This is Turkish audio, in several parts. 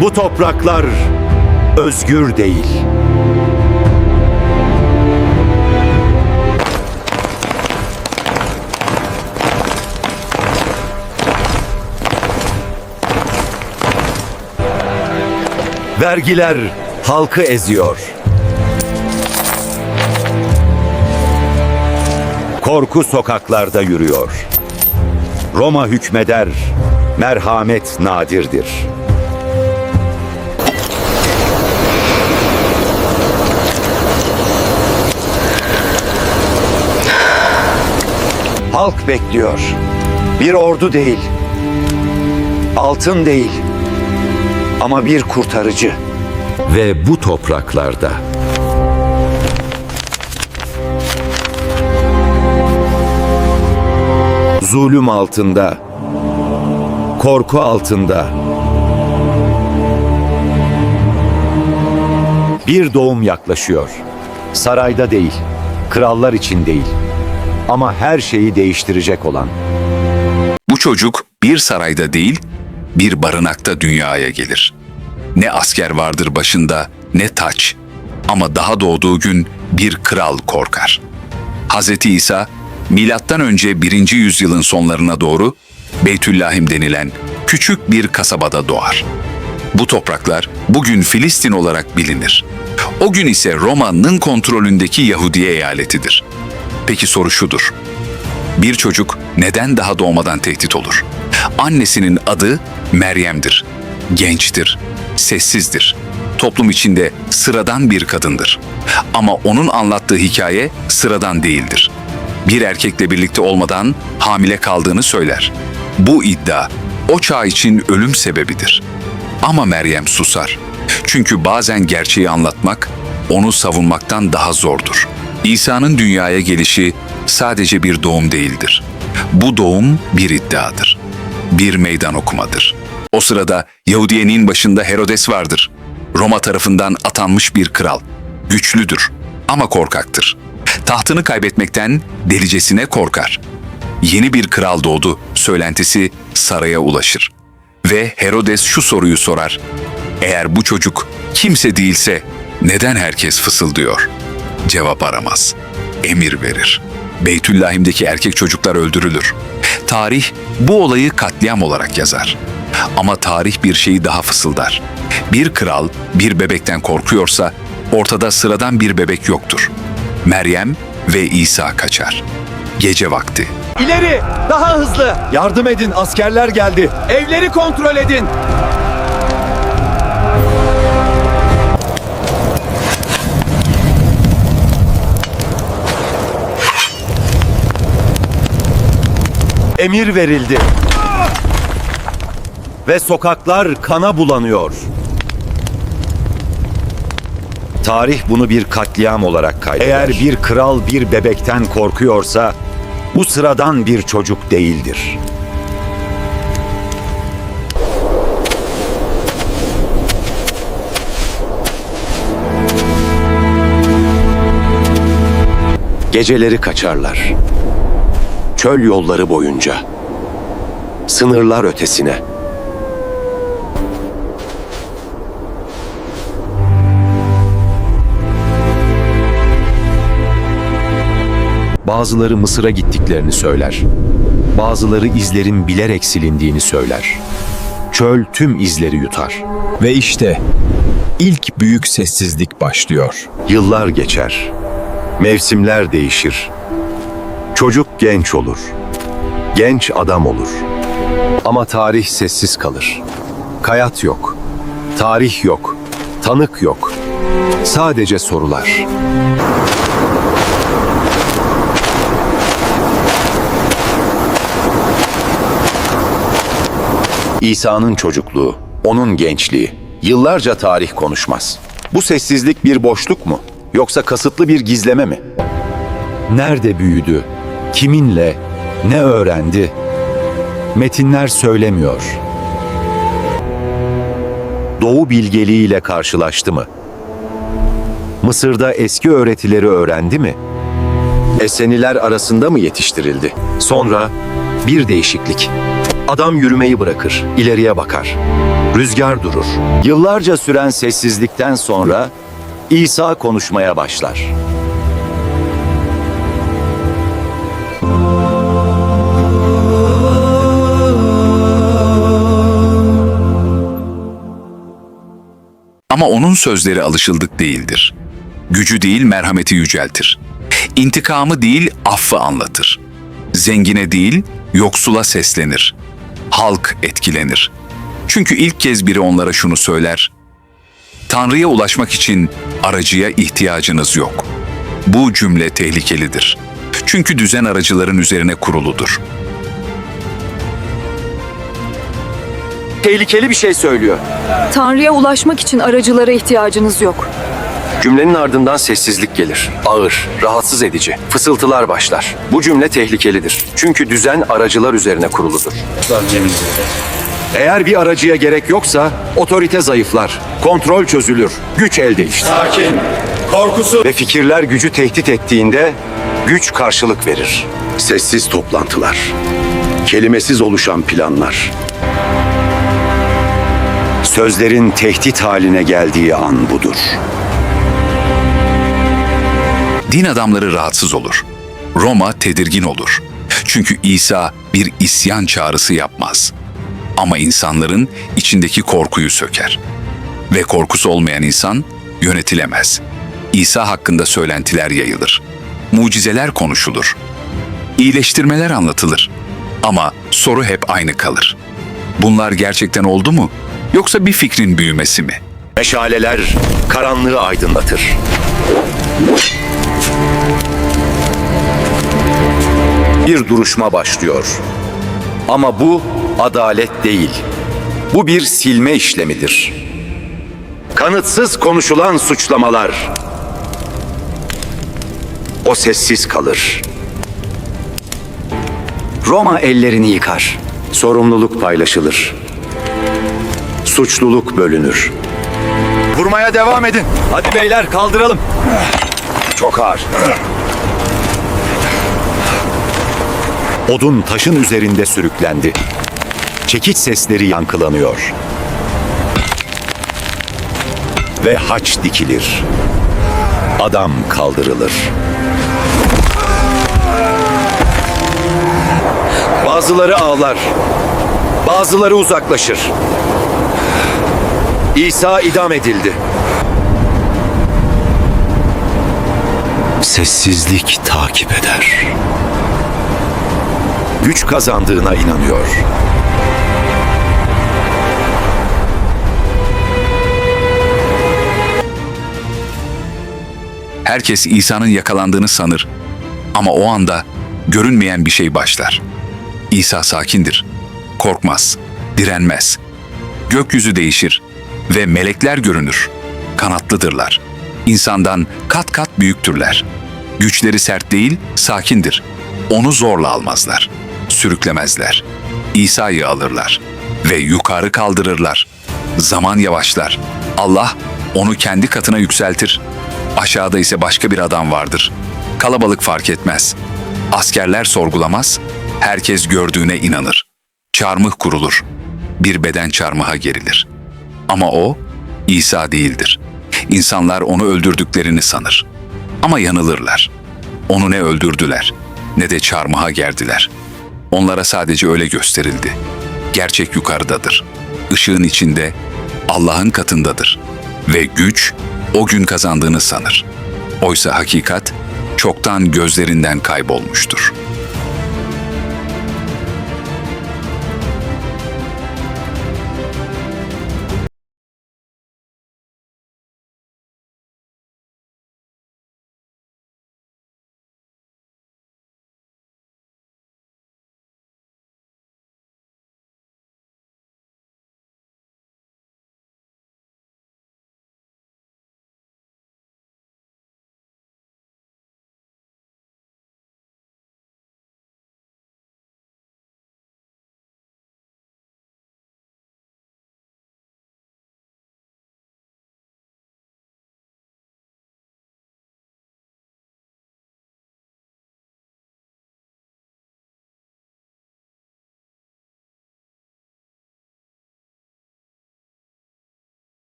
Bu topraklar özgür değil. Vergiler halkı eziyor. Korku sokaklarda yürüyor. Roma hükmeder, merhamet nadirdir. Halk bekliyor. Bir ordu değil. Altın değil. Ama bir kurtarıcı. Ve bu topraklarda zulüm altında, korku altında bir doğum yaklaşıyor. Sarayda değil, krallar için değil ama her şeyi değiştirecek olan. Bu çocuk bir sarayda değil, bir barınakta dünyaya gelir. Ne asker vardır başında, ne taç. Ama daha doğduğu gün bir kral korkar. Hz. İsa, milattan önce 1. yüzyılın sonlarına doğru Beytüllahim denilen küçük bir kasabada doğar. Bu topraklar bugün Filistin olarak bilinir. O gün ise Roma'nın kontrolündeki Yahudiye eyaletidir. Peki soru şudur. Bir çocuk neden daha doğmadan tehdit olur? Annesinin adı Meryem'dir. Gençtir, sessizdir. Toplum içinde sıradan bir kadındır. Ama onun anlattığı hikaye sıradan değildir. Bir erkekle birlikte olmadan hamile kaldığını söyler. Bu iddia o çağ için ölüm sebebidir. Ama Meryem susar. Çünkü bazen gerçeği anlatmak onu savunmaktan daha zordur. İsa'nın dünyaya gelişi sadece bir doğum değildir. Bu doğum bir iddiadır. Bir meydan okumadır. O sırada Yahudiye'nin başında Herodes vardır. Roma tarafından atanmış bir kral. Güçlüdür ama korkaktır. Tahtını kaybetmekten delicesine korkar. Yeni bir kral doğdu söylentisi saraya ulaşır. Ve Herodes şu soruyu sorar. Eğer bu çocuk kimse değilse neden herkes fısıldıyor? Cevap aramaz. Emir verir. Beytüllahim'deki erkek çocuklar öldürülür. Tarih bu olayı katliam olarak yazar. Ama tarih bir şeyi daha fısıldar. Bir kral bir bebekten korkuyorsa ortada sıradan bir bebek yoktur. Meryem ve İsa kaçar. Gece vakti. İleri, daha hızlı. Yardım edin, askerler geldi. Evleri kontrol edin. Emir verildi. Ve sokaklar kana bulanıyor. Tarih bunu bir katliam olarak kaydeder. Eğer bir kral bir bebekten korkuyorsa bu sıradan bir çocuk değildir. Geceleri kaçarlar. Çöl yolları boyunca. Sınırlar ötesine. Bazıları Mısır'a gittiklerini söyler. Bazıları izlerin bilerek silindiğini söyler. Çöl tüm izleri yutar. Ve işte ilk büyük sessizlik başlıyor. Yıllar geçer. Mevsimler değişir. Genç olur. Genç adam olur. Ama tarih sessiz kalır. Kayat yok. Tarih yok. Tanık yok. Sadece sorular. İsa'nın çocukluğu, onun gençliği. Yıllarca tarih konuşmaz. Bu sessizlik bir boşluk mu? Yoksa kasıtlı bir gizleme mi? Nerede büyüdü? Kiminle? Ne öğrendi? Metinler söylemiyor. Doğu bilgeliğiyle karşılaştı mı? Mısır'da eski öğretileri öğrendi mi? Eseniler arasında mı yetiştirildi? Sonra bir değişiklik. Adam yürümeyi bırakır, ileriye bakar. Rüzgar durur. Yıllarca süren sessizlikten sonra İsa konuşmaya başlar. Ama onun sözleri alışıldık değildir. Gücü değil merhameti yüceltir. İntikamı değil affı anlatır. Zengine değil yoksula seslenir. Halk etkilenir. Çünkü ilk kez biri onlara şunu söyler. Tanrı'ya ulaşmak için aracıya ihtiyacınız yok. Bu cümle tehlikelidir. Çünkü düzen aracıların üzerine kuruludur. Tehlikeli bir şey söylüyor. Tanrı'ya ulaşmak için aracılara ihtiyacınız yok. Cümlenin ardından sessizlik gelir. Ağır, rahatsız edici. Fısıltılar başlar. Bu cümle tehlikelidir. Çünkü düzen aracılar üzerine kuruludur. Eğer bir aracıya gerek yoksa otorite zayıflar, kontrol çözülür, güç el değiştir. Sakin. Korkusu. Ve fikirler gücü tehdit ettiğinde güç karşılık verir. Sessiz toplantılar, kelimesiz oluşan planlar. Sözlerin tehdit haline geldiği an budur. Din adamları rahatsız olur. Roma tedirgin olur. Çünkü İsa bir isyan çağrısı yapmaz. Ama insanların içindeki korkuyu söker. Ve korkusu olmayan insan yönetilemez. İsa hakkında söylentiler yayılır. Mucizeler konuşulur. İyileştirmeler anlatılır. Ama soru hep aynı kalır. Bunlar gerçekten oldu mu? Yoksa bir fikrin büyümesi mi? Meşaleler karanlığı aydınlatır. Bir duruşma başlıyor. Ama bu adalet değil. Bu bir silme işlemidir. Kanıtsız konuşulan suçlamalar. O sessiz kalır. Roma ellerini yıkar. Sorumluluk paylaşılır. Suçluluk bölünür. Vurmaya devam edin. Hadi beyler kaldıralım. Çok ağır. Odun taşın üzerinde sürüklendi. Çekiç sesleri yankılanıyor. Ve haç dikilir. Adam kaldırılır. Bazıları ağlar. Bazıları uzaklaşır. İsa idam edildi. Sessizlik takip eder. Güç kazandığına inanıyor. Herkes İsa'nın yakalandığını sanır. Ama o anda görünmeyen bir şey başlar. İsa sakindir. Korkmaz, direnmez. Gökyüzü değişir ve melekler görünür. Kanatlıdırlar. İnsandan kat kat büyüktürler. Güçleri sert değil, sakindir. Onu zorla almazlar. Sürüklemezler. İsa'yı alırlar ve yukarı kaldırırlar. Zaman yavaşlar. Allah onu kendi katına yükseltir. Aşağıda ise başka bir adam vardır. Kalabalık fark etmez. Askerler sorgulamaz. Herkes gördüğüne inanır. Çarmıh kurulur. Bir beden çarmıha gerilir. Ama o İsa değildir. İnsanlar onu öldürdüklerini sanır. Ama yanılırlar. Onu ne öldürdüler ne de çarmıha gerdiler. Onlara sadece öyle gösterildi. Gerçek yukarıdadır. Işığın içinde, Allah'ın katındadır. Ve güç o gün kazandığını sanır. Oysa hakikat çoktan gözlerinden kaybolmuştur.''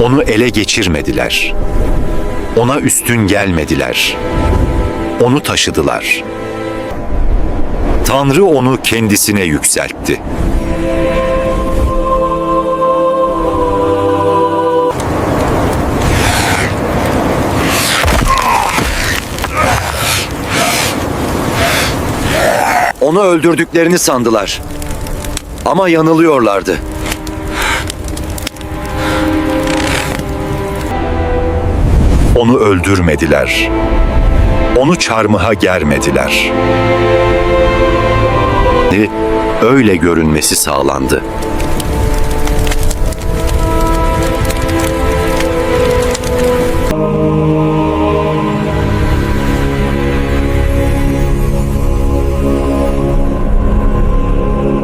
Onu ele geçirmediler. Ona üstün gelmediler. Onu taşıdılar. Tanrı onu kendisine yükseltti. Onu öldürdüklerini sandılar. Ama yanılıyorlardı. Onu öldürmediler. Onu çarmıha germediler. Öyle görünmesi sağlandı.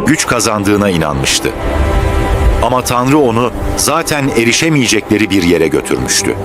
güç kazandığına inanmıştı. Ama Tanrı onu zaten erişemeyecekleri bir yere götürmüştü.